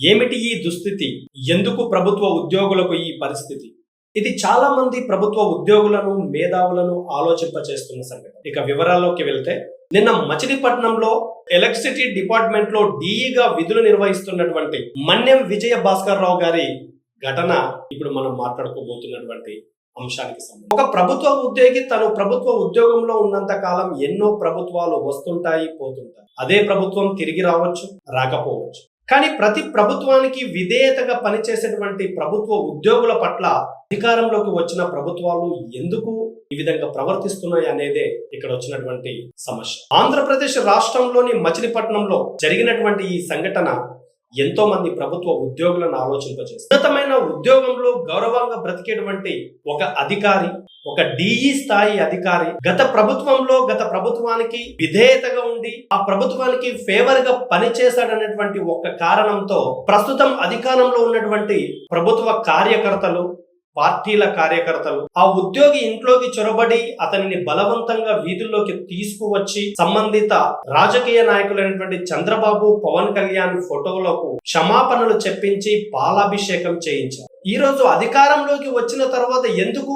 ఏమిటి ఈ దుస్థితి? ఎందుకు ప్రభుత్వ ఉద్యోగులకు ఈ పరిస్థితి? ఇది చాలా మంది ప్రభుత్వ ఉద్యోగులను మేధావులను ఆలోచింపచేస్తున్న సంగతి ఇక వివరాల్లోకి వెళ్తే నిన్న మచిలీపట్నంలో ఎలక్ట్రిసిటీ డిపార్ట్మెంట్లో డీఈగా విధులు నిర్వహిస్తున్నటువంటి మన్యం విజయ భాస్కర్ రావు గారి ఘటన ఇప్పుడు మనం మాట్లాడుకోబోతున్నటువంటి అంశానికి సంబంధించి. ఒక ప్రభుత్వ ఉద్యోగి తను ప్రభుత్వ ఉద్యోగంలో ఉన్నంత కాలం ఎన్నో ప్రభుత్వాలు వస్తుంటాయి పోతుంటాయి. అదే ప్రభుత్వం తిరిగి రావచ్చు రాకపోవచ్చు. కానీ ప్రతి ప్రభుత్వానికి విధేయతగా పనిచేసేటువంటి ప్రభుత్వ ఉద్యోగుల పట్ల అధికారంలోకి వచ్చిన ప్రభుత్వాలు ఎందుకు ఈ విధంగా ప్రవర్తిస్తున్నాయి అనేదే ఇక్కడ వచ్చినటువంటి సమస్య. ఆంధ్రప్రదేశ్ రాష్ట్రంలోని మచిలీపట్నంలో జరిగినటువంటి ఈ సంఘటన ఎంతో మంది ప్రభుత్వ ఉద్యోగులను ఆలోచింపజేస్తారు. ఉన్నతమైన ఉద్యోగంలో గౌరవంగా బ్రతికేటువంటి ఒక అధికారి ఒక డిఈ స్థాయి అధికారి గత ప్రభుత్వంలో గత ప్రభుత్వానికి విధేయతగా ఉండి ఆ ప్రభుత్వానికి ఫేవర్గా పనిచేశాడనేటువంటి ఒక కారణంతో ప్రస్తుతం అధికారంలో ఉన్నటువంటి ప్రభుత్వ కార్యకర్తలు పార్టీల కార్యకర్తలు. ఆ ఉద్యోగి ఇంట్లోకి చొరబడి అతనిని బలవంతంగా వీధుల్లోకి తీసుకువచ్చి సంబంధిత రాజకీయ నాయకులైనటువంటి చంద్రబాబు పవన్ కళ్యాణ్ ఫోటోలకు క్షమాపణలు చెప్పించి పాలాభిషేకం చేయించారు. ఈ రోజు అధికారంలోకి వచ్చిన తర్వాత ఎందుకు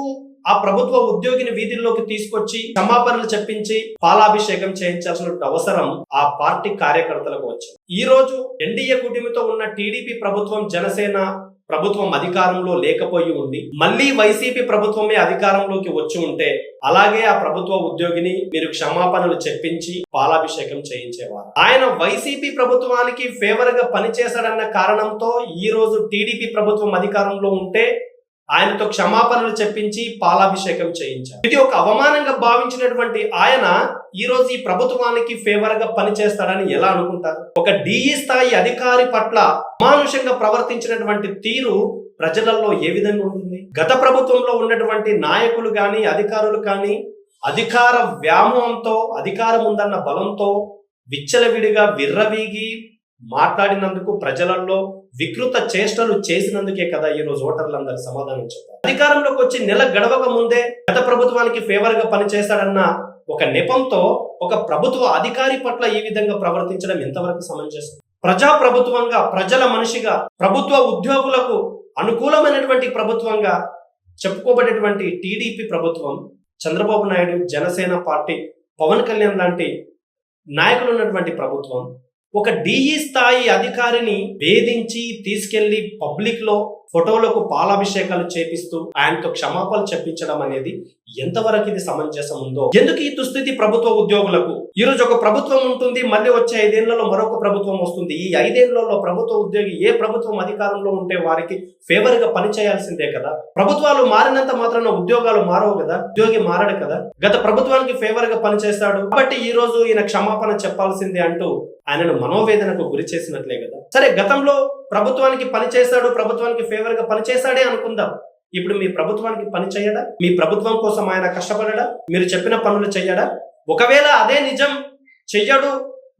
ఆ ప్రభుత్వ ఉద్యోగిని వీధుల్లోకి తీసుకొచ్చి క్షమాపణలు చెప్పించి పాలాభిషేకం చేయించాల్సిన అవసరం ఆ పార్టీ కార్యకర్తలకు వచ్చింది. ఈ రోజు ఎన్డీఏ కూటమితో ఉన్న టీడీపీ ప్రభుత్వం జనసేన ప్రభుత్వం అధికారంలో లేకపోయి ఉండి మళ్ళీ వైసీపీ ప్రభుత్వమే అధికారంలోకి వచ్చి ఉంటే అలాగే ఆ ప్రభుత్వ ఉద్యోగిని మీరు క్షమాపణలు చెప్పించి పాలాభిషేకం చేయించేవారు. ఆయన వైసీపీ ప్రభుత్వానికి ఫేవర్గా పనిచేశాడన్న కారణంతో ఈ రోజు టీడీపీ ప్రభుత్వం అధికారంలో ఉంటే ఆయనతో క్షమాపణలు చెప్పించి పాలాభిషేకం చేయించారు. ఇది ఒక అవమానంగా భావించినటువంటి ఆయన ఈ రోజు ఈ ప్రభుత్వానికి ఫేవర్గా పనిచేస్తాడని ఎలా అనుకుంటారు? ఒక డిఈ స్థాయి అధికారి పట్ల అమానుషంగా ప్రవర్తించినటువంటి తీరు ప్రజలలో ఏ విధంగా ఉంటుంది? గత ప్రభుత్వంలో ఉన్నటువంటి నాయకులు కానీ అధికారులు కానీ అధికార వ్యామోహంతో అధికారం ఉందన్న బలంతో విచ్చలవిడిగా విర్రవీగి మాట్లాడినందుకు ప్రజలలో వికృత చేష్టలు చేసినందుకే కదా ఈ రోజు ఓటర్లందరూ సమాధానం చెప్పారు. అధికారంలోకి వచ్చి నెల గడవక ముందే గత ప్రభుత్వానికి ఫేవర్గా పనిచేశాడన్న ఒక నెపంతో ఒక ప్రభుత్వ అధికారి పట్ల ఈ విధంగా ప్రవర్తించడం ఎంతవరకు సమంజసం? ప్రజా ప్రభుత్వంగా ప్రజల మనిషిగా ప్రభుత్వ ఉద్యోగులకు అనుకూలమైనటువంటి ప్రభుత్వంగా చెప్పుకోబడేటువంటి టీడీపీ ప్రభుత్వం చంద్రబాబు నాయుడు జనసేన పార్టీ పవన్ కళ్యాణ్ లాంటి నాయకులు ఉన్నటువంటి ప్రభుత్వం ఒక డిఈ స్థాయి అధికారిని వేధించి తీసుకెళ్ళి పబ్లిక్లో ఫోటోలకు పాలాభిషేకాలు చేపిస్తూ ఆయనతో క్షమాపణలు చెప్పించడం అనేది ఎంతవరకు ఇది సమంజసం ఉందో? ఎందుకు ఈ దుస్థితి ప్రభుత్వ ఉద్యోగులకు? ఈ రోజు ఒక ప్రభుత్వం ఉంటుంది మళ్ళీ వచ్చే ఐదేళ్ళలో మరొక ప్రభుత్వం వస్తుంది. ఈ ఐదేళ్ళలో ప్రభుత్వ ఉద్యోగి ఏ ప్రభుత్వం అధికారంలో ఉంటే వారికి ఫేవర్గా పనిచేయాల్సిందే కదా? ప్రభుత్వాలు మారినంత మాత్రాన ఉద్యోగాలు మారవు కదా? ఉద్యోగి మారడు కదా? గత ప్రభుత్వానికి ఫేవర్గా పనిచేస్తాడు కాబట్టి ఈ రోజు ఈయన క్షమాపణ చెప్పాల్సిందే అంటూ ఆయనను మనోవేదనకు గురి చేసినట్లే కదా? సరే గతంలో ప్రభుత్వానికి పని ప్రభుత్వానికి ఫేవర్గా పనిచేశాడే అనుకుందాం. ఇప్పుడు మీ ప్రభుత్వానికి పని చేయడా? మీ ప్రభుత్వం కోసం ఆయన కష్టపడడా? మీరు చెప్పిన పనులు చేయడా ఒకవేళ అదే నిజం చెయ్యడు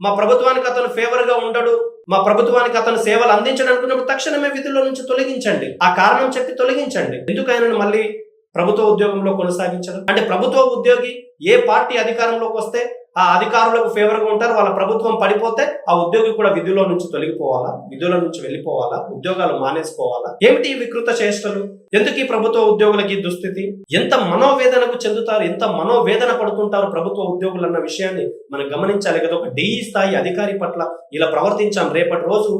మా ప్రభుత్వానికి అతను ఫేవర్గా ఉండడు మా ప్రభుత్వానికి అతను సేవలు అందించడం అనుకున్నప్పుడు తక్షణమే విధుల్లో నుంచి తొలగించండి. ఆ కారణం చెప్పి తొలగించండి. ఎందుకు ఆయనను మళ్ళీ ప్రభుత్వ ఉద్యోగంలో కొనసాగించడం? అంటే ప్రభుత్వ ఉద్యోగి ఏ పార్టీ అధికారంలోకి వస్తే ఆ అధికారులకు ఫేవర్గా ఉంటారు. వాళ్ళ ప్రభుత్వం పడిపోతే ఆ ఉద్యోగి కూడా విధుల్లో నుంచి తొలగిపోవాలా? విధుల నుంచి వెళ్ళిపోవాలా? ఉద్యోగాలు మానేసుకోవాలా? ఏమిటి ఈ వికృత చేష్టలు? ఎందుకు ఈ ప్రభుత్వ ఉద్యోగులకి దుస్థితి? ఎంత మనోవేదనకు చెందుతారు? ఎంత మనోవేదన పడుతుంటారు ప్రభుత్వ ఉద్యోగులు అన్న విషయాన్ని మనం గమనించాలి కదా. ఒక డిఈ స్థాయి అధికారి పట్ల ఇలా ప్రవర్తించాం. రేపటి రోజు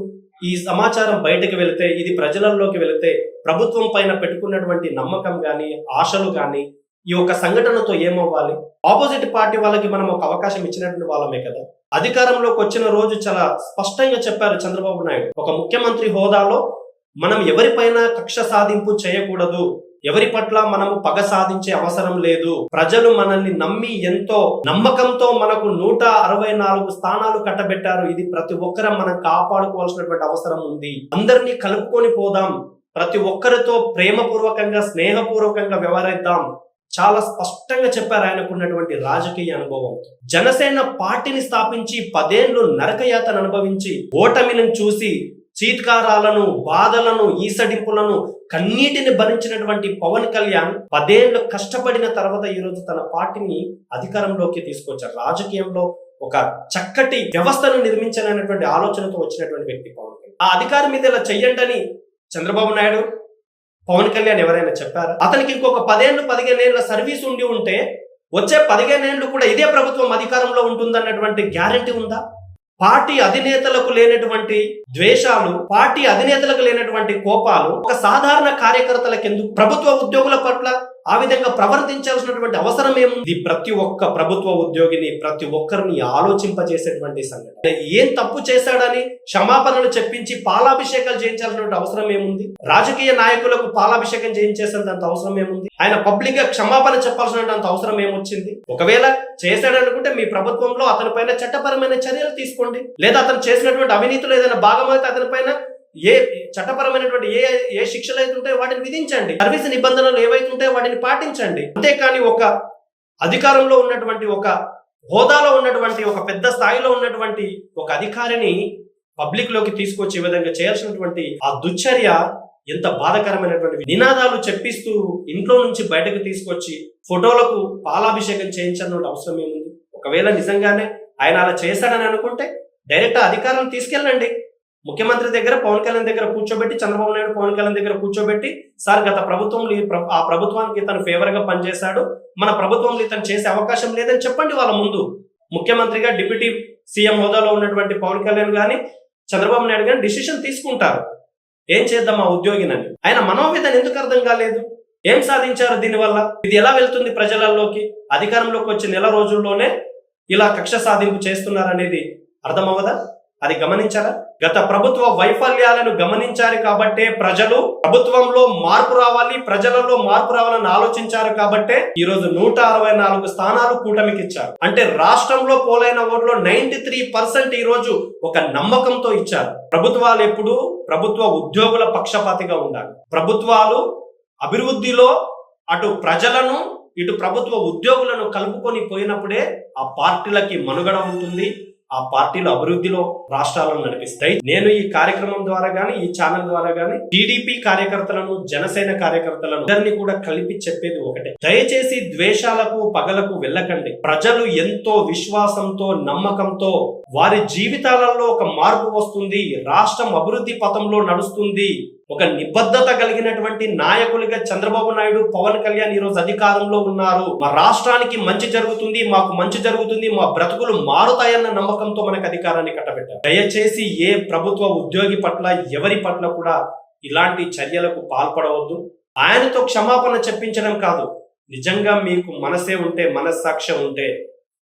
ఈ సమాచారం బయటకు వెళితే ఇది ప్రజలలోకి వెళితే ప్రభుత్వం పైన పెట్టుకున్నటువంటి నమ్మకం కానీ ఆశలు కానీ ఈ యొక్క సంఘటనతో ఏమవ్వాలి? ఆపోజిట్ పార్టీ వాళ్ళకి మనం ఒక అవకాశం ఇచ్చినటువంటి వాళ్ళమే కదా. అధికారంలోకి వచ్చిన రోజు చాలా స్పష్టంగా చెప్పారు చంద్రబాబు నాయుడు. ఒక ముఖ్యమంత్రి హోదాలో మనం ఎవరిపైన కక్ష సాధింపు చేయకూడదు. ఎవరి పట్ల మనము పగ సాధించే అవసరం లేదు. ప్రజలు మనల్ని నమ్మి ఎంతో నమ్మకంతో మనకు నూట అరవై నాలుగు స్థానాలు కట్టబెట్టారు. ఇది ప్రతి ఒక్కరం మనం కాపాడుకోవాల్సినటువంటి అవసరం ఉంది. అందరినీ కలుపుకొని పోదాం. ప్రతి ఒక్కరితో ప్రేమపూర్వకంగా స్నేహపూర్వకంగా వ్యవహరిద్దాం. చాలా స్పష్టంగా చెప్పారు ఆయనకున్నటువంటి రాజకీయ అనుభవం. జనసేన పార్టీని స్థాపించి పదేళ్ళు నరకయాతను అనుభవించి ఓటమిని చూసి చీత్కారాలను బాధలను ఈసడింపులను కన్నీటిని భరించినటువంటి పవన్ కళ్యాణ్ పదేళ్ళు కష్టపడిన తర్వాత ఈరోజు తన పార్టీని అధికారంలోకి తీసుకొచ్చారు. రాజకీయంలో ఒక చక్కటి వ్యవస్థను నిర్మించాలనేటువంటి ఆలోచనతో వచ్చినటువంటి వ్యక్తి పవన్ కళ్యాణ్. ఆ అధికారం మీద ఇలా చెయ్యండి అని చంద్రబాబు నాయుడు పవన్ కళ్యాణ్ ఎవరైనా చెప్పారా? అతనికి ఇంకొక పదేళ్ళు పదిహేను సర్వీస్ ఉండి ఉంటే వచ్చే పదిహేను ఏళ్ళు కూడా ఇదే ప్రభుత్వం అధికారంలో ఉంటుందన్నటువంటి గ్యారంటీ ఉందా? పార్టీ అధినేతలకు లేనటువంటి ద్వేషాలు పార్టీ అధినేతలకు లేనటువంటి కోపాలు ఒక సాధారణ కార్యకర్తలకెందుకు? ప్రభుత్వ ఉద్యోగుల పట్ల ఆ విధంగా ప్రవర్తించాల్సినటువంటి అవసరం ఏముంది? ప్రతి ఒక్క ప్రభుత్వ ఉద్యోగిని ప్రతి ఒక్కరిని ఆలోచింపజేసేటువంటి సంఘటన. ఏం తప్పు చేశాడని క్షమాపణలు చెప్పించి పాలాభిషేకాలు చేయించాల్సినటువంటి అవసరం ఏముంది? రాజకీయ నాయకులకు పాలాభిషేకం చేయించేసినంత అవసరం ఏముంది? ఆయన పబ్లిక్గా క్షమాపణ చెప్పాల్సినటువంటి అవసరం ఏమొచ్చింది? ఒకవేళ చేశాడనుకుంటే మీ ప్రభుత్వంలో అతని పైన చట్టపరమైన చర్యలు తీసుకోండి. లేదా అతను చేసినటువంటి అవినీతిలో ఏదైనా భాగమైతే అతని పైన ఏ చట్టపరమైనటువంటి ఏ ఏ శిక్షలు అయితే ఉంటాయో వాటిని విధించండి. సర్వీస్ నిబంధనలు ఏవైతే ఉంటాయో వాటిని పాటించండి. అంతేకాని ఒక అధికారంలో ఉన్నటువంటి ఒక హోదాలో ఉన్నటువంటి ఒక పెద్ద స్థాయిలో ఉన్నటువంటి ఒక అధికారిని పబ్లిక్లోకి తీసుకొచ్చే విధంగా చేయాల్సినటువంటి ఆ దుశ్చర్య ఎంత బాధకరమైనటువంటి నినాదాలు చెప్పిస్తూ ఇంట్లో నుంచి బయటకు తీసుకొచ్చి ఫోటోలకు పాలాభిషేకం చేయించాల్సిన అవసరం ఏముంది? ఒకవేళ నిజంగానే ఆయన అలా చేశాడని అనుకుంటే డైరెక్ట్ అధికారం తీసుకెళ్ళండి. ముఖ్యమంత్రి దగ్గర పవన్ కళ్యాణ్ దగ్గర కూర్చోబెట్టి చంద్రబాబు నాయుడు పవన్ కళ్యాణ్ దగ్గర కూర్చోబెట్టి సార్ గత ప్రభుత్వంలో ఆ ప్రభుత్వానికి తను ఫేవర్గా పనిచేశాడు. మన ప్రభుత్వంలో ఇతను చేసే అవకాశం లేదని చెప్పండి వాళ్ళ ముందు. ముఖ్యమంత్రిగా డిప్యూటీ సీఎం హోదాలో ఉన్నటువంటి పవన్ కళ్యాణ్ గాని చంద్రబాబు నాయుడు గాని డిసిషన్ తీసుకుంటారు. ఏం చేద్దాం ఆ ఉద్యోగినని? ఆయన మనోవేదన ఎందుకు అర్థం కాలేదు? ఏం సాధించారు దీనివల్ల? ఇది ఎలా వెళ్తుంది ప్రజలలోకి? అధికారంలోకి వచ్చే నెల రోజుల్లోనే ఇలా కక్ష సాధింపు చేస్తున్నారనేది అర్థమవదా అది గమనించారా? గత ప్రభుత్వ వైఫల్యాలను గమనించారు కాబట్టే ప్రజలు ప్రభుత్వంలో మార్పు రావాలి ప్రజలలో మార్పు రావాలని ఆలోచించారు కాబట్టే ఈరోజు నూట అరవై నాలుగు స్థానాలు కూటమికి ఇచ్చారు. అంటే రాష్ట్రంలో పోలైన ఓట్లో నైన్టీ త్రీ పర్సెంట్ ఈ రోజు ఒక నమ్మకంతో ఇచ్చారు. ప్రభుత్వాలు ఎప్పుడు ప్రభుత్వ ఉద్యోగుల పక్షపాతిగా ఉండాలి. ప్రభుత్వాలు అభివృద్ధిలో అటు ప్రజలను ఇటు ప్రభుత్వ ఉద్యోగులను కలుపుకొని పోయినప్పుడే ఆ పార్టీలకి మనుగడ ఉంటుంది. ఆ పార్టీలు అభివృద్ధిలో రాష్ట్రాలను నడిపిస్తాయి. నేను ఈ కార్యక్రమం ద్వారా గానీ ఈ ఛానల్ ద్వారా గానీ టీడీపీ కార్యకర్తలను జనసేన కార్యకర్తలను అందరినీ కూడా కలిపి చెప్పేది ఒకటే. దయచేసి ద్వేషాలకు పగలకు వెళ్ళకండి. ప్రజలు ఎంతో విశ్వాసంతో నమ్మకంతో వారి జీవితాలలో ఒక మార్పు వస్తుంది. రాష్ట్రం అభివృద్ధి పథంలో నడుస్తుంది. ఒక నిబద్ధత కలిగినటువంటి నాయకులుగా చంద్రబాబు నాయుడు పవన్ కళ్యాణ్ ఈ రోజు అధికారంలో ఉన్నారు. మా రాష్ట్రానికి మంచి జరుగుతుంది మాకు మంచి జరుగుతుంది మా బ్రతుకులు మారుతాయన్న నమ్మకంతో మనకు అధికారాన్ని కట్టబెట్టారు. దయచేసి ఏ ప్రభుత్వ ఉద్యోగి పట్ల ఎవరి పట్ల కూడా ఇలాంటి చర్యలకు పాల్పడవద్దు. ఆయనతో క్షమాపణ చెప్పించడం కాదు. నిజంగా మీకు మనసే ఉంటే మనస్సాక్ష్యం ఉంటే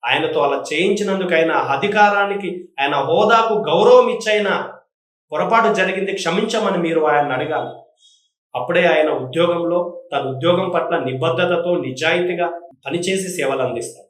ఆయనతో అలా చేయించినందుకు ఆయన అధికారానికి ఆయన హోదాకు గౌరవం ఇచ్చైనా పొరపాటు జరిగింది క్షమించమని మీరు ఆయన అడగాలి. అప్పుడే ఆయన ఉద్యోగంలో తన ఉద్యోగం పట్ల నిబద్ధతతో నిజాయితీగా పనిచేసి సేవలు అందిస్తారు